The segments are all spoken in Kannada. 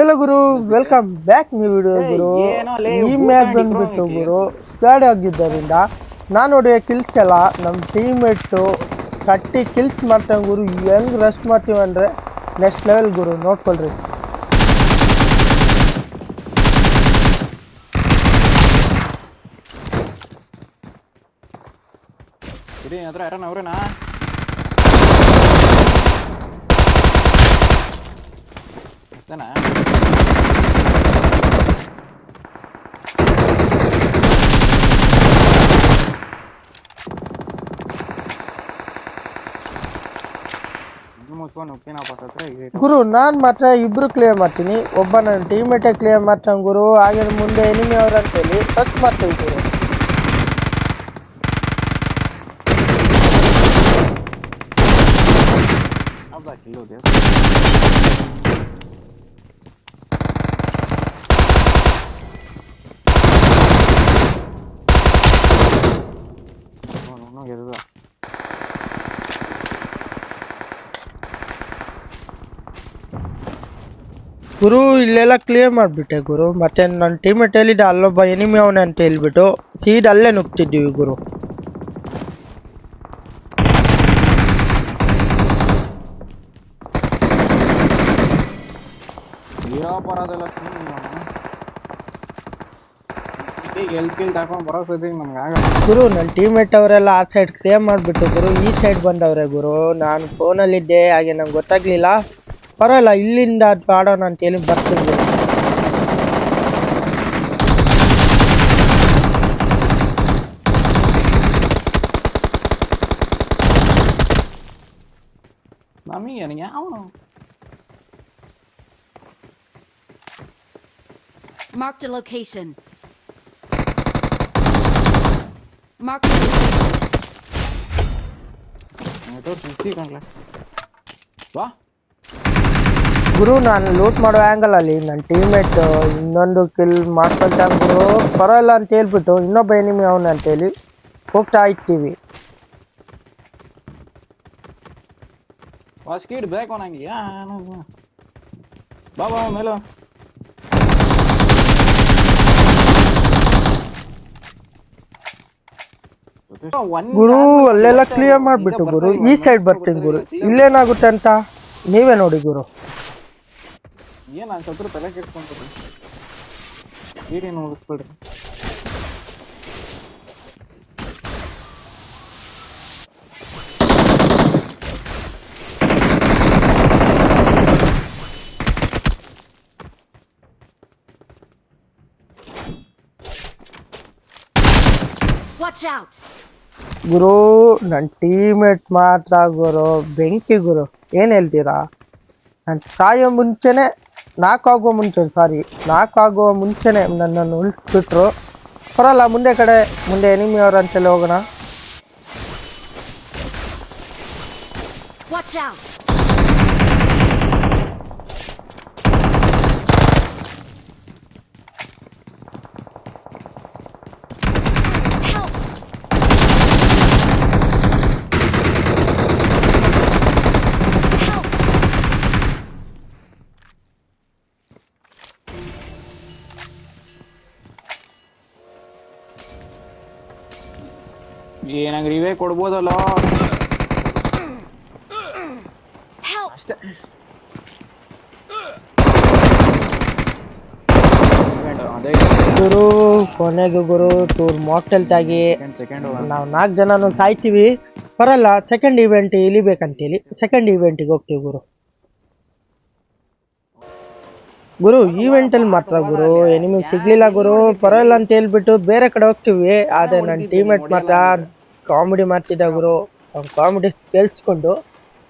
ಹೆಲೋ ಗುರು ವೆಲ್ಕಮ್ ಬ್ಯಾಕ್ ನ್ಯೂ ವಿಡಿಯೋ ಗುರು. ಈ ಮ್ಯಾಚ್ ಬಂದ್ಬಿಟ್ಟು ಗುರು ಸ್ಕ್ವಾಡ್ ಆಗಿದ್ದರಿಂದ ನಾನು ನೋಡಿ ಕಿಲ್ಸ್ ಎಲ್ಲ ನಮ್ಮ ಟೀಮೇಟು ತರ್ಟಿ ಕಿಲ್ಸ್ ಮಾಡ್ತಾವೆ ಗುರು. ಹೆಂಗ್ ರಶ್ ಮಾಡ್ತೀವಿ ಅಂದರೆ ನೆಕ್ಸ್ಟ್ ಲೆವೆಲ್ ಗುರು ನೋಡ್ಕೊಳ್ರಿ. ಹತ್ರ ಯಾರನ್ನ ಅವ್ರೇನಾ? ಹತ್ರ ಗುರು ನಾನು ಮಾತ್ರ ಇಬ್ರು ಕ್ಲಿಯರ್ ಮಾಡ್ತೀನಿ. ಒಬ್ಬ ನನ್ನ ಟೀಮೇಟೇ ಕ್ಲಿಯರ್ ಮಾಡ್ತಾನೆ ಗುರು. ಹಾಗೆ ಮುಂದೆ ಎನಿಮಿ ಅವ್ರು ಅಂತೇಳಿ ಟಚ್ ಮಾಡ್ತೀವಿ ಗುರು. ಕಿಲ್ಲೋ ಗುರು ಇಲ್ಲೆಲ್ಲ ಕ್ಲಿಯರ್ ಮಾಡಿಬಿಟ್ಟೆ ಗುರು. ಮತ್ತೆ ನನ್ನ ಟೀಮೇಟ್ ಹೇಳಿದ್ದೆ ಅಲ್ಲೊಬ್ಬ ಎನಿಮಿ ಅವನೇ ಅಂತ ಹೇಳ್ಬಿಟ್ಟು ಸೀಡ್ ಅಲ್ಲೇ ನುಗ್ತಿದ್ದೀವಿ ಗುರು. ಬರೋದೆಲ್ಲ ಗುರು ನನ್ನ ಟೀಮೇಟ್ ಅವರೆಲ್ಲ ಆ ಸೈಡ್ ಕ್ಲಿಯರ್ ಮಾಡಿಬಿಟ್ಟು ಗುರು ಈ ಸೈಡ್ ಬಂದವ್ರೆ ಗುರು. ನಾನು ಫೋನಲ್ಲಿದ್ದೆ ಹಾಗೆ ನಂಗೆ ಗೊತ್ತಾಗ್ಲಿಲ್ಲ. ಪರವಾಗಿಲ್ಲ ಇಲ್ಲಿಂದ ಅದು ಆಡೋಣ ಅಂತೇಳಿ ಬರ್ತೀನಿ ಗುರು ನಮಗೆ ನನಗೆ ಅವನು Marked a location. Marked a location. Network ಸಿಕ್ತಿ ಕಣ್ಲ ವಾ ಗುರು ನಾನು ಲೂಟ್ ಮಾಡೋ ಆ್ಯಂಗಲ್ ಅಲ್ಲಿ ನನ್ನ ಟೀಮ್ಮೇಟ್ ಇನ್ನೊಂದು ಕಿಲ್ ಮಾಡ್ಕೊಳ್ತಾನೆ ಗುರು. ಪರವಾಗಿಲ್ಲ ಅಂತ ಹೇಳ್ಬಿಟ್ಟು ಇನ್ನೊಬ್ಬ ಎನಿಮಿ ಅವನ ಅಂತೇಳಿ ಹೋಗ್ತಾ ಇರ್ತೀವಿ. ವಾ ಸ್ಕೀಡ್ ಬೇಕು ನಂಗೆ ಏನು ಬಾ. ಬಾ ಮೇಲೆ ಗುರು ಅಲ್ಲೆಲ್ಲ ಕ್ಲಿಯರ್ ಮಾಡ್ಬಿಟ್ಟು ಗುರು. ಈ ಸೈಡ್ ಬರ್ತೀನಿ ಗುರು. ಇಲ್ಲೇನಾಗುತ್ತೆ ಅಂತ ನೀವೇ ನೋಡಿ ಗುರು. ಏನ್ ನಾನು ಸತ್ರು ತಲೆ ಕೆಟ್ಕೊಂಡ್ರಿ ಏನೇನು ಉಳಿಸ್ಬೇಡ್ರಿ ಗುರು ನನ್ ಟೀಮೇಟ್ ಮಾತ್ರ ಗುರು ಬೆಂಕಿ ಗುರು. ಏನು ಹೇಳ್ತೀರಾ? ನಾನು ಸಾಯೋ ಮುಂಚೆನೆ ನಾಕಾಗೋ ಮುಂಚೆ ಸಾರಿ ನಾಕಾಗೋ ಮುಂಚೆನೇ ನನ್ನನ್ನು ಉಳಿಸ್ಬಿಟ್ರು ಬರಲ್ಲ ಮುಂದೆ ಕಡೆ ಮುಂದೆ ಎನಿಮಿಯವ್ರ ಅಂತೇಳಿ ಹೋಗೋಣ ಏನಂಗ್ರಿ ಇವೇ ಕೊಡ್ಬೋದಲ್ಲ! ಅಷ್ಟೇ. ಗುರು ಕೊನೆಗೆ ಗುರು ಟೂರ್ ಮಾಕ್ಟೆಲ್ ತಾಗಿ ನಾವು ನಾಲ್ಕು ಜನನು ಸಾಯ್ತೀವಿ. ಬರಲ್ಲ ಸೆಕೆಂಡ್ ಇವೆಂಟ್ ಇಳಿಬೇಕಂತೇಳಿ. ಸೆಕೆಂಡ್ ಇವೆಂಟಿಗೆ ಹೋಗ್ತೀವಿ ಗುರು. ಗುರು ಈವೆಂಟಲ್ಲಿ ಮಾತ್ರ ಗುರು. ಎನಿಮಿ ಸಿಗ್ಲಿಲ್ಲ ಗುರು. ಪರವಾಗಿಲ್ಲ ಅಂತ ಹೇಳ್ಬಿಟ್ಟು ಬೇರೆ ಕಡೆ ಹೋಗ್ತೀವಿ. ಆದ್ರೆ ನನ್ನ ಟೀಮೇಟ್ ಮಾತ್ರ ಕಾಮಿಡಿ ಮಾಡ್ತಿದ್ದ ಗುರು. ಕಾಮಿಡಿ ಕೇಳಿಸ್ಕೊಂಡು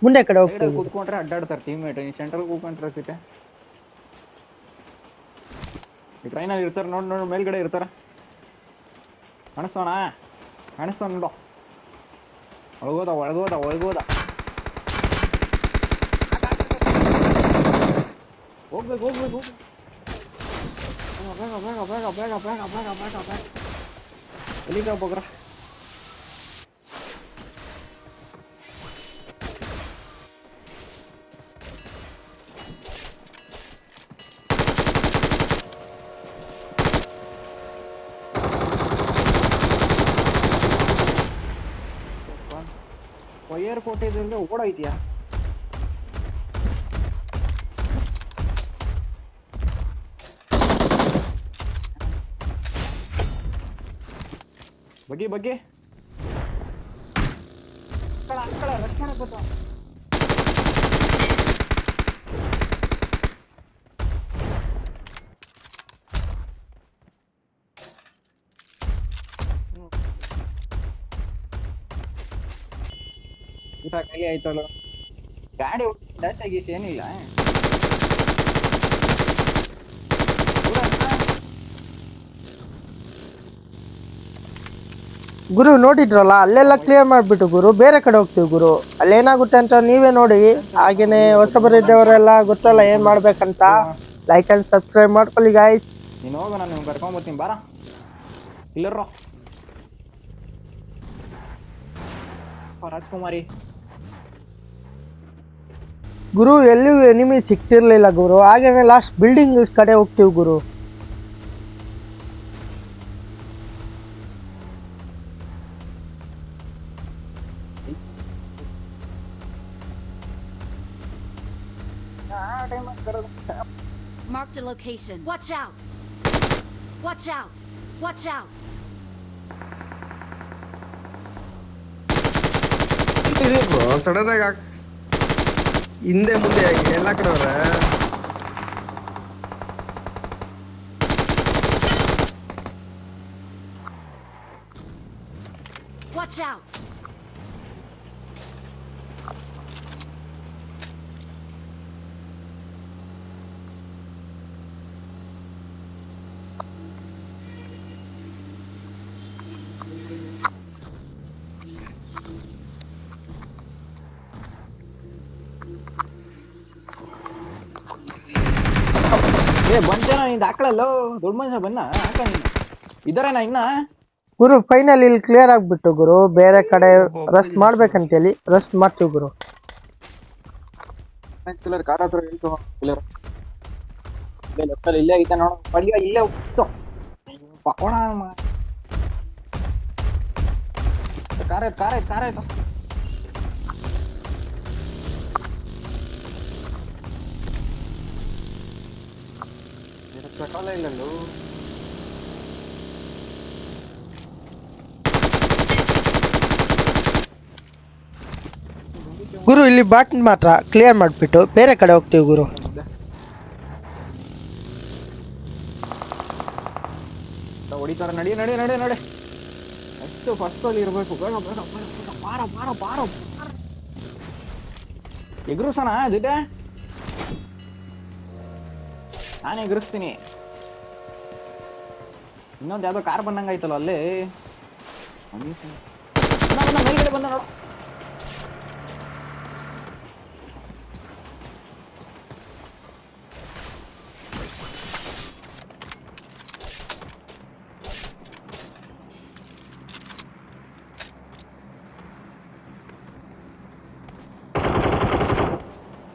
ಮುಂದೆ ಕಡೆ ಹೋಗ್ತೀವಿ. ಕೂತ್ಕೊಂಡ್ರೆ ಅಡ್ಡಾಡ್ತಾರೆ ಟೀಮ್ ಮೇಟ್ ಈ ಸೆಂಟ್ರಲ್ ಕೂತ್ಕೊಂಡ್ರೆ ಸಿಟೆ ಟ್ರೈನಲ್ಲಿ ಇರ್ತಾರೆ ನೋಡಿ ನೋಡಿ ಮೇಲ್ಗಡೆ ಇರ್ತಾರೆ. ಕಾಣಿಸೋಣ ಕಾಣಿಸ್ತಾವ ನೋಡು. ಒಳಗೋದ ಒಳಗೋದ ಒಳಗೋದ. ಹೋಗ್ಬೇಕು ಹೋಗ್ಬೇಕು ಹೋಗ್ಬೇಕು. ಬೇಗ ಬೇಗ ಬೇಗ ಬೇಗ ಬೇಗ ಬೇಗ ಬೇಗ ಬೇಗ. ಎಲ್ಲಿಗೆ ಎಲ್ಲಿಗೆ ಹೋಗ್ರ ಏರ್ ಕೊಟ್ಟಿದ್ರೆ ಓಡೋಯ್ತೀಯಾ ಬಗ್ಗೆ ಬಗ್ಗೆ ರಕ್ಷಣೆ ಕೈ ಆಯ್ತಲ್ಲ ಗಾಡಿ ಜಾಸ್ತಿ ಆಗೀಸಿ ಏನಿಲ್ಲ ಗುರು ನೋಡಿದ್ರಲ್ಲ ಅಲ್ಲೆಲ್ಲ ಕ್ಲಿಯರ್ ಮಾಡಿಬಿಟ್ಟು ಗುರು ಬೇರೆ ಕಡೆ ಹೋಗ್ತೀವಿ ಗುರು. ಅಲ್ಲೇನಾಗುತ್ತೆ ಅಂತ ನೀವೇ ನೋಡಿ. ಹಾಗೇನೆ ಹೊಸಬರಿದ್ದವರೆಲ್ಲ ಗೊತ್ತಲ್ಲ ಏನು ಮಾಡ್ಬೇಕಂತ. ಲೈಕ್ ಅಂಡ್ ಸಬ್ಸ್ಕ್ರೈಬ್ ಮಾಡ್ಕೊಳ್ಳಿ ಗಾಯ್ಸ್ ನೀನು ಹೋಗು ನಾನು ನಿಮ್ಗೆ ಕರ್ಕೊಂಬರ್ತೀನಿ ಬಾರ. ಇಲ್ಲರ್ರೋ. ರಾಜ್ಕುಮಾರಿ. ಗುರು ಎಲ್ಲಿಯೂ ಎನಿಮಿ ಸಿಕ್ತಿರ್ಲಿಲ್ಲ ಗುರು ಹಾಗೇನೆ ಲಾಸ್ಟ್ ಬಿಲ್ಡಿಂಗ್ ಕಡೆ ಹೋಗ್ತೀವಿ ಗುರು Marked a location. Watch out! Watch out! Watch out! Bro sudden ಆಗಿ ಹಾಕ್- ಹಿಂದೆ ಮುಂದೆ ಎಲ್ಲ ಕಡೆ ಅವ್ರೆ Watch out! ಬಂತೇನ ನಿಂದ ಹಾಕಳಲ್ಲೋ ದೊಡ್ಡ ಮನುಷ್ಯ ಬನ್ನ ಹಾಕ ನೀನು ಇದರೇನಾ ಇನ್ನ? ಗುರು ಫೈನಲ್ ಇಲ್ಲಿ ಕ್ಲಿಯರ್ ಆಗ್ಬಿಟ್ಟು ಗುರು. ಬೇರೆ ಕಡೆ ರಸ್ಟ್ ಮಾಡ್ಬೇಕಂತೇಳಿ. ರಸ್ಟ್ ಮಾಡ್ತೀವಿ ಗುರು. ಕಿಲ್ಲರ್ ಕಾರ್ ಹತ್ರ ಇಳ್ತು ಕಿಲ್ಲರ್ ಇಲ್ಲೇ ಲೆಫ್ಟ್ ಅಲ್ಲಿ ಇಲ್ಲೇ ಐತೆ ನೋಡು. ಪಲ್ಯ ಇಲ್ಲೇ ಹೋಗ್ತು ಪಕೋಣ ಕಾರ್ ಕಾರ್ ಕಾರ್. ಆಯ್ತು ಇಲ್ಲಲ್ಲೂ ಗುರು ಇಲ್ಲಿ ಬಾಟ್ಲ್ ಮಾತ್ರ ಕ್ಲಿಯರ್ ಮಾಡಿಬಿಟ್ಟು ಬೇರೆ ಕಡೆ ಹೋಗ್ತೀವಿ ಗುರು. ಹೊಡಿತಾರ ನಡಿ ನಡಿ ನಡಿ ನಡಿ. ಎಷ್ಟು ಫಸ್ಟ್ ಅಲ್ಲಿ ಇರಬೇಕು. ಬೇಡ ಬೇಡ ಬೇಗ ಬಾರ ಬಾರ ಎಗ್ರು ನಾನು ಗುರುಸ್ತೀನಿ ಇನ್ನೊಂದು ಯಾವ್ದೋ ಕಾರ್ ಬಂದಂಗಾಯ್ತಲ್ಲ ಅಲ್ಲೇ. ಮೇಲ್ಗಡೆ ಬಂದ ನೋಡು.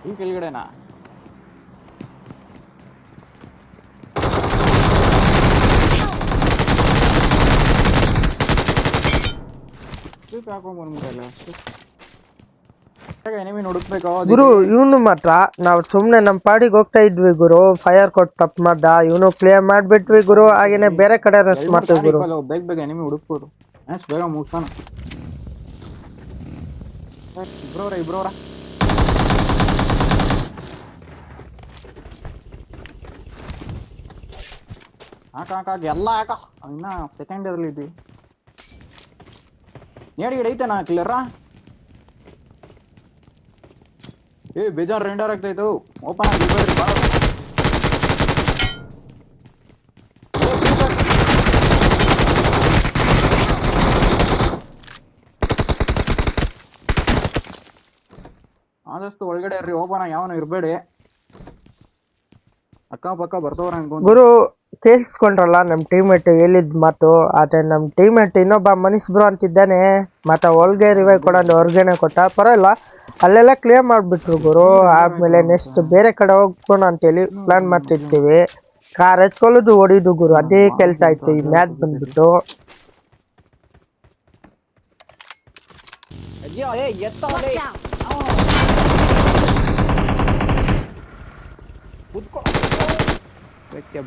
ಈ ಕೆಳಗಡೆನಾ? ಬಂದ್ಬಿಟ್ಟಲ್ಲ ಎನಿಮಿ ಹುಡುಕ್ಬೇಕು ಗುರು ಇವನು ಮಾತ್ರ ನಾವು ಸುಮ್ಮನೆ ನಮ್ಮ ಪಾಡಿಗೆ ಹೋಗ್ತಾ ಇದ್ವಿ ಗುರು. ಫೈರ್ ಕೊಟ್ಟು ತಪ್ಪು ಮಾಡ್ದ. ಇವನು ಕ್ಲಿಯರ್ ಮಾಡಿಬಿಟ್ವಿ ಗುರು. ಹಾಗೇನೆ ಬೇರೆ ಕಡೆ ರೆಸ್ಟ್ ಮಾಡ್ತೀವಿ ಗುರು. ಬೇಗ ಬೇಗ ಎನಿಮಿ ಹುಡುಕ್ಬೋದು. ಎಸ್ ಬೇಗ ಮುಗ್ಸಾನ ಇಬ್ರವ್ರ ಇಬ್ರವ್ರ? ಹಾಕ ಹಾಕ ಎಲ್ಲ ಹಾಕ. ಇನ್ನ ಸೆಕೆಂಡ್ ಇಯರ್ಲಿ ಇದ್ವಿ ನೇಡಿ ಗಿಡ ಐತೆನಾ ಕ್ಲಿಯರ ಏ, ಬೇಜಾರ್ ರೆಂಡರ್ ಆಗ್ತಾಯ್ತು ಓಪನ್ ಆಗಿ. ಆದಷ್ಟು ಒಳಗಡೆ ಇರ್ರಿ, ಓಪನ್ ಆಗಿ ಯಾವನು ಇರಬೇಡಿ. ಅಕ್ಕಪಕ್ಕ ಬರ್ತವ್ರ ಗುರು ಕೇಳಿಸ್ಕೊಂಡ್ರಲ್ಲ ನಮ್ಮ ಟೀಮೇಟ್ ಹೇಳಿದ್ ಮಾತು ಆದರೆ ನಮ್ಮ ಟೀಮೇಟ್ ಇನ್ನೊಬ್ಬ ಮನೀಶ್ ಬ್ರೋ ಅಂತಿದ್ದಾನೆ. ಮತ್ತೆ ಒಳಗೆ ರಿವೈ ಕೊಡೋದು ಹೊರ್ಗೇನೆ ಕೊಟ್ಟ. ಪರವಾಗಿಲ್ಲ ಅಲ್ಲೆಲ್ಲ ಕ್ಲಿಯರ್ ಮಾಡಿಬಿಟ್ರು ಗುರು. ಆದ್ಮೇಲೆ ನೆಕ್ಸ್ಟ್ ಬೇರೆ ಕಡೆ ಹೋಗೋಣ ಅಂತೇಳಿ ಪ್ಲಾನ್ ಮಾಡ್ತಿರ್ತೀವಿ. ಕಾರ್ ಹಚ್ಕೊಳ್ಳೋದು ಹೊಡಿದು ಗುರು. ಅದೇ ಕೆಲಸ ಆಯ್ತು ಈ ಮ್ಯಾಚ್ ಬಂದ್ಬಿಟ್ಟು.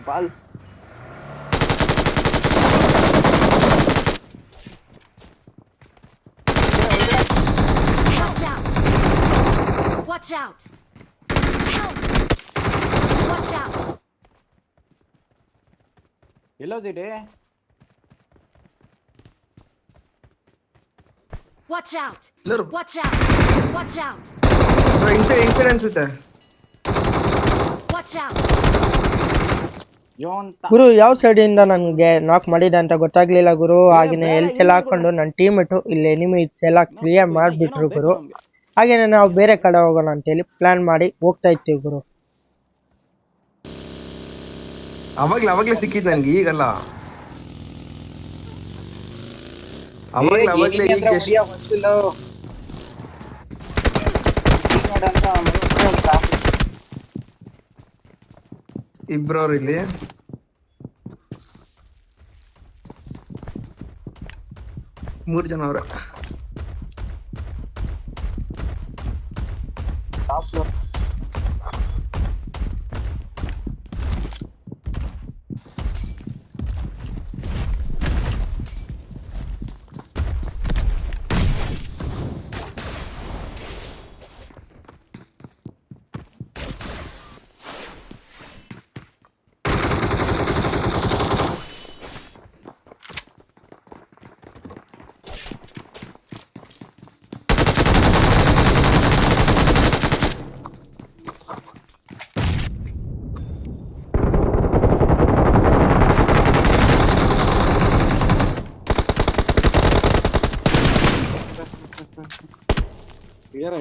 Ball Watch out! Watch out! Help! Watch out! ಎಲ್ಲೋದಿರಿ Watch out! ಎಲ್ಲರೂ Watch out! Watch out! Inside ಅನ್ಸುತ್ತೆ Watch out! ಯೋ ಅಂತ ಗುರು ಯಾವ ಸೈಡ್ ಇಂದ ನನ್ಗೆ ನಾಕ್ ಮಾಡಿದ ಅಂತ ಗೊತ್ತಾಗ್ಲಿಲ್ಲ ಗುರು ಆಗಿನ ಎಲ್ ಎಲ್ಲ ಹಾಕೊಂಡು ನನ್ನ ಟೀಮ್ ಇಟ್ಟು ಇಲ್ಲಿ ಎನಿಮೀಸ್ ಎಲ್ಲ ಕ್ಲಿಯರ್ ಮಾಡ್ಬಿಟ್ರು ಗುರು ಹಾಗೇನೆ ನಾವು ಬೇರೆ ಕಡೆ ಹೋಗೋಣ ಅಂತೇಳಿ ಪ್ಲಾನ್ ಮಾಡಿ ಹೋಗ್ತಾ ಇರ್ತೀವಿ ಗುರು. ಅವಾಗ್ಲೇ ಅವಾಗ್ಲೇ ಸಿಕ್ಕಿದ್ ನನ್ಗೆ ಈಗಲ್ಲ. ಅವಾಗ್ಲೇ ಅವಾಗ್ಲೇ ಈಗ ಜಸ್ಟ್ ಇಬ್ರವ್ರು ಇಲ್ಲಿ. ಮೂರ್ ಜನ ಅವ್ರೆ. ஆஃப்ல ಕ್ಲಿಯರ್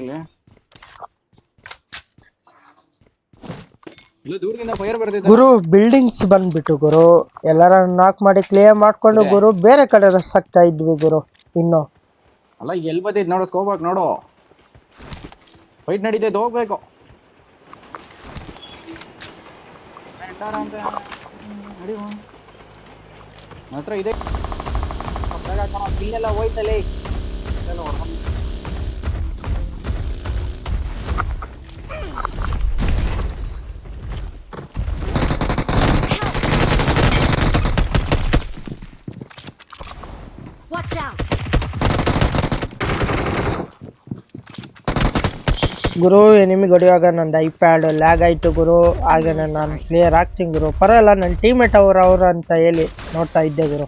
ಇಲ್ಲಿ ಗುರು ಬಿಲ್ಡಿಂಗ್ಸ್ ಬಂದ್ಬಿಟ್ಟು ಗುರು ಎಲ್ಲರ ನಾಕ್ ಮಾಡಿ ಕ್ಲಿಯರ್ ಮಾಡ್ಕೊಂಡು ಗುರು ಬೇರೆ ಕಡೆ ರಸ್ ಆಗ್ತಾ ಇದ್ವಿ ಗುರು ಇನ್ನು ಅಲ್ಲ ಎಲ್ಲಿ ಬರ್ತೈತೆ ನೋಡು ಸ್ಕೋಬಾಕ್ ನೋಡು ಫೈಟ್ ನಡೀತೈತೆ ಹೋಗ್ಬೇಕು ಮಾತ್ರ ಇದೆ ಇಲ್ಲೆಲ್ಲ ಹೋಯ್ತಲೇ ಇಲ್ಲೆಲ್ಲ ಹೊಡ್ಕೊಂಡ್- Watch out! ಗುರು ನಿಮಗೆ ಹೊಡೆಯುವಾಗ ನನ್ನ ಐಪ್ಯಾಡ್ ಲ್ಯಾಗ್ ಆಯ್ತು ಗುರು. ಹಾಗೆ ನಾನು ಕ್ಲಿಯರ್ ಆಗ್ತೀನಿ ಗುರು. ಪರವಾಗಿಲ್ಲ ನನ್ನ ಟೀಮೇಟ್ ಅವ್ರು ಅವ್ರು ಅಂತ ಹೇಳಿ ನೋಡ್ತಾ ಇದ್ದೆ ಗುರು.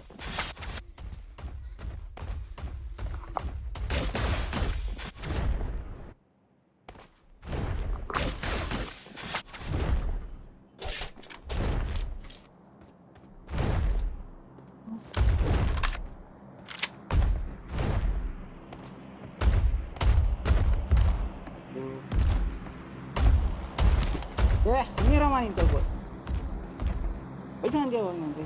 ಏ ನೀರಮ್ಮ ನೀನ್ ಸ್ವಲ್ಪ ಬೈತ ಹೋಗಿ ನಂಗೆ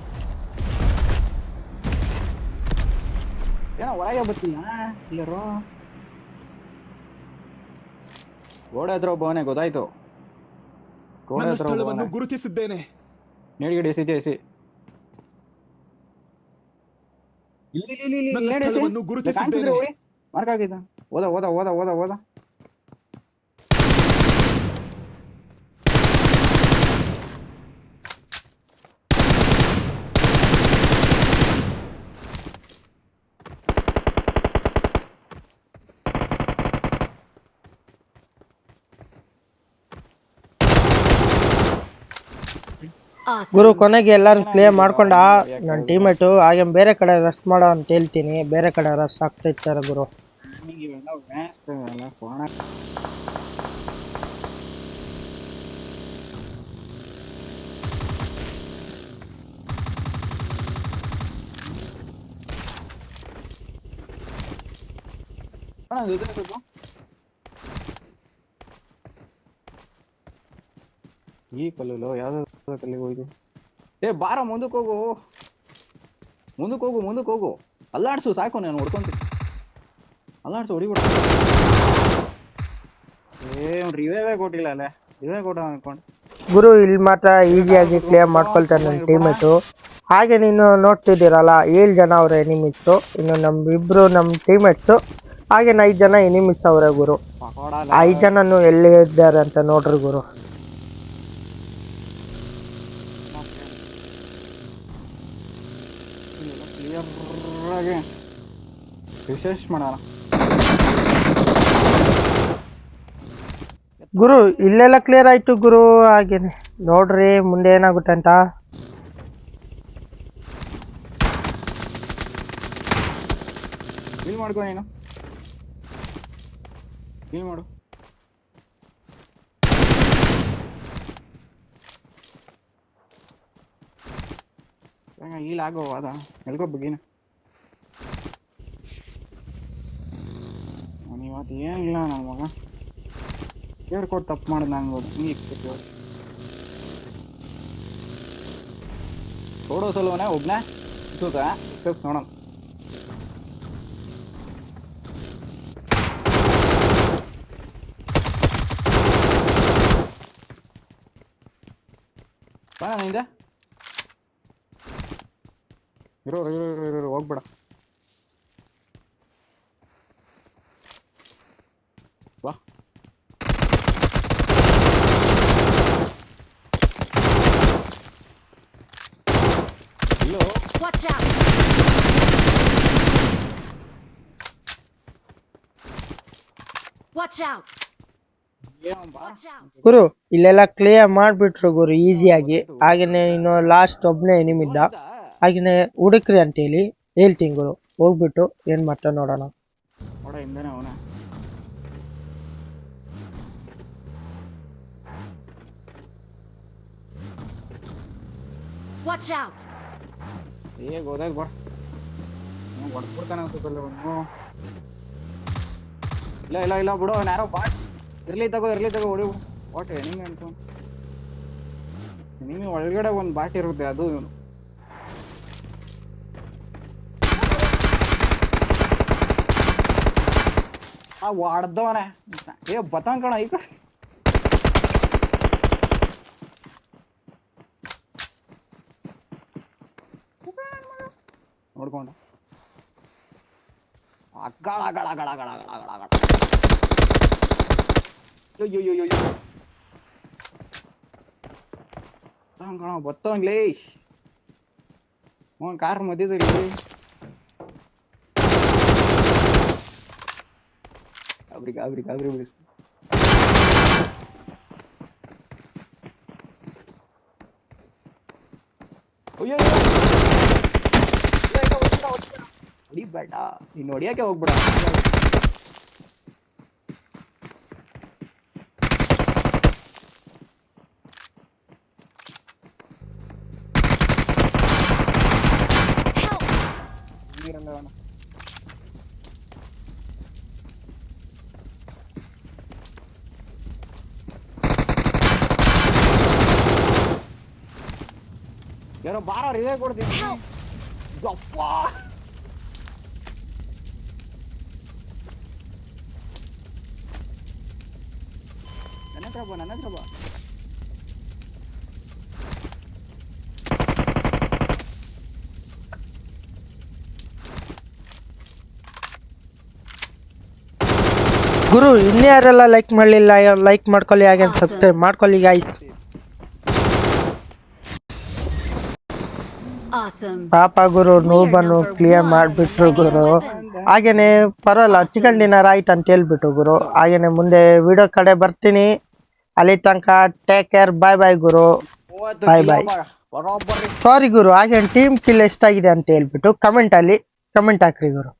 ಏನೋ ಒಳಗೆ ಬರ್ತಿಲ್ಲ ಇಲ್ಲರು ಗೋಡೆ ಹತ್ರ ಒಬ್ಬವನೇ ಗೊತ್ತಾಯ್ತು. ಗೋಡೆ ನನ್ನ ಹತ್ರ ಸ್ಥಳವನ್ನು ಒಬ್ಬವನೇ ಗುರುತಿಸಿದ್ದೇನೆ. ನೀಡಿಗಡೆ ಎಸಿದೆ ಎಸಿ ಇಲ್ಲಿ ಇಲ್ಲಿ ಇಲ್ಲಿ ಇಲ್ಲಿ ನನ್ನ ಇಲ್ಲಿ ಎಸಿ. ಸ್ಥಳವನ್ನು ಇಲ್ಲ, ಗುರುತಿಸಿದ್ದೇನೆ. ಕಾಣ್ತಿದ್ರೆ ಹೋಗಿ ಮಾರ್ಕ್ ಆಗಿದ್ದ ಓದ ಓದ ಓದ ಓದ ಓದ. ಗುರು ಕೊನೆಗೆ ಎಲ್ಲರೂ ಕ್ಲಿಯರ್ ಮಾಡ್ಕೊಂಡ ನನ್ನ ಟೀಮೇಟು ಹಾಗೆ ಬೇರೆ ಕಡೆ ರೆಸ್ಟ್ ಮಾಡೋ ಅಂತ ಹೇಳ್ತೀನಿ ಬೇರೆ ಕಡೆ ರೆಸ್ಟ್ ಆಗ್ತಿರ್ತಾರೆ ಗುರು. ಈ ಕಲ್ಲುಲು ಯಾವ್ದು ಕಲ್ಲಿಗೆ ಹೋಯ್ತು ಏ ಬಾರ ಮುಂದಕ್ಕೆ ಹೋಗು. ಮುಂದಕ್ಕೆ ಹೋಗು ಮುಂದಕ್ಕೆ ಹೋಗು. ಅಲ್ಲಾಡ್ಸು ಸಾಕು ನಾನು ಹೊಡ್ಕೊಂತೀನಿ. ಅಲ್ಲಾಡ್ಸು ಹೊಡಿಬಿಡ. ಏ ರಿವೇ ಕೊಟ್ಟಿಲ್ಲ ಅಲ್ಲೇ. ರಿವೇ ಕೊಟ್ಟ ಅನ್ಕೊಂಡು. ಗುರು ಇಲ್ಲಿ ಮಾತ್ರ ಈಸಿಯಾಗಿ ಕ್ಲಿಯರ್ ಮಾಡ್ಕೊಳ್ತಾರೆ ನನ್ನ ಟೀಮೇಟು ಹಾಗೆ ನೀನು ನೋಡ್ತಿದ್ದೀರಲ್ಲ ಏಳು ಜನ ಅವರ ಎನಿಮಿಸು ಇನ್ನು ನಮ್ಮ ಇಬ್ರು ನಮ್ಮ ಟೀಮೇಟ್ಸು ಹಾಗೆ ಐದು ಜನ ಎನಿಮಿಸ್ ಅವರೇ ಗುರು. ಐದು ಜನನು ಎಲ್ಲಿ ಇದ್ದಾರೆ ಅಂತ ನೋಡ್ರಿ ಗುರು ಕ್ಲಿಯರ್ ಆಗಿ ವಿಶೇಷ ಮಾಡೋಣ ಗುರು ಇಲ್ಲೆಲ್ಲ ಕ್ಲಿಯರ್ ಆಯ್ತು ಗುರು ಹಾಗೇನೆ. ನೋಡ್ರಿ ಮುಂದೆ ಏನಾಗುತ್ತೆ ಅಂತ. ಕ್ಲೀನ್ ಮಾಡ್ಕೊ ನೀನು. ಕ್ಲೀನ್ ಮಾಡು. ಇಲ್ಲ ಆಗೋ ಅದ? ಎಲ್ಗೋ ಬಗ್ಗಿನ. ನಾನು ಇವತ್ತು ಏನಿಲ್ಲ ನನ್ನ ಮಗ ಹೇಳ್ಕೊಟ್ಟು ತಪ್ಪು ಮಾಡಿದ್ ನಂಗೆ ನೀ ನೋಡೋ ಸಲವನೇ ಒಬ್ನೇ ಸುತ್ತ ಸ್ಟೆಪ್ಸ್ ನೋಡೋಣ ಬಾ ನಿಂದ ಇರೋ ಇರೋ ಇರೋ ಇರೋ, ಇರೋ ಹೋಗ್ಬೇಡ ಬಾ Hello. Watch out! Watch! ಗುರು ಇಲ್ಲೆಲ್ಲ ಕ್ಲಿಯರ್ ಮಾಡ್ಬಿಟ್ರು ಗುರು ಈಸಿಯಾಗಿ ಹಾಗೇನೆ ಇನ್ನು ಲಾಸ್ಟ್ ಒಬ್ನೇ ನಿಮ್ಮಿಂದ. ಹಾಗೇನೆ ಹುಡುಕ್ರಿ ಅಂತೇಳಿ ಹೇಳ್ತೀನಿ ಗುರು. ಹೋಗ್ಬಿಟ್ಟು ಏನ್ ಮಾಡ್ತಾ ನೋಡೋಣ. ನೋಡ ಹಿಂದೆನೆ ಅವನ Watch out! ಏ ಹೋದಾಗ ಬಾ ಹೊಡ್ಬಿಡ್ತಾನೆ ಅನ್ಸುತ್ತಲ್ಲ ಅವನು ಇಲ್ಲ ಇಲ್ಲ ಇಲ್ಲ ಬಿಡು ಅವ್ನು ಯಾರೋ ಬಾಟ್ ಇರ್ಲಿ ತಗೋ ಇರ್ಲಿ ತಗೋ ಹೊಡಿ ವಾಟ್ ಎನಿಮಿ ಅಂತ ಎನಿಮಿ ಒಳಗಡೆ ಒಂದು ಬಾಟ್ ಇರುತ್ತೆ ಅದು ಇವನು ಆ ವಾಡ್ದವನೆ ಏ ಬತಾನ್ ಕಣ ಈ ಕಡೆ കൊടുക്ക വേണ്ട. மொத்தம் இங்கிலீஷ் உன் கார் மதியது அப்படி அப்படி அப்படி ஐயோ ಹೊಡಿಬೇಡ ನೀನು ಹೊಡಿಯಕ್ಕೆ ಹೋಗ್ಬೇಡ. ನೀರಲ್ಲ ಅವನು ಯಾರೋ ಬಾರ ಇದೇ ಕೊಡ್ತೀನಿ ಯಪ್ಪ ನನ್ನ ಹತ್ರ ಬಾ ನನ್ನ ಹತ್ರ ಬಾ ಗುರು ಇನ್ಯಾರೆಲ್ಲ ಲೈಕ್ ಮಾಡಲಿಲ್ಲ ಲೈಕ್ ಮಾಡ್ಕೊಳ್ಳಿ ಹಾಗೆ ಸಬ್ಸ್ಕ್ರೈಬ್ ಮಾಡ್ಕೊಳ್ಳಿ ಗಾಯ್ಸ್. ಪಾಪ ಗುರು ನೂಬನ್ನು ಕ್ಲಿಯರ್ ಮಾಡಿಬಿಟ್ರು ಗುರು. ಹಾಗೇನೆ ಪರವಾಗಿಲ್ಲ ಚಿಕನ್ ಡಿನ್ನರ್ ಆಯ್ತು ಅಂತ ಹೇಳ್ಬಿಟ್ಟು ಗುರು. ಹಾಗೇನೆ ಮುಂದೆ ವಿಡಿಯೋ ಕಡೆ ಬರ್ತೀನಿ. ಅಲ್ಲಿ ತನಕ ಟೇಕ್ ಕೇರ್ ಬಾಯ್ ಬಾಯ್ ಗುರು ಬೈ ಬೈ ಕಿಲೋ bye. ಬಾ. ಬರೋಬ್ಬರಿ ಸಾರಿ ಗುರು ಹಾಗೆ ಟೀಮ್ ಕಿಲ್ ಎಷ್ಟಾಗಿದೆ ಅಂತ ಹೇಳ್ಬಿಟ್ಟು ಕಮೆಂಟ್ ಅಲ್ಲಿ ಕಮೆಂಟ್ ಹಾಕ್ರಿ ಗುರು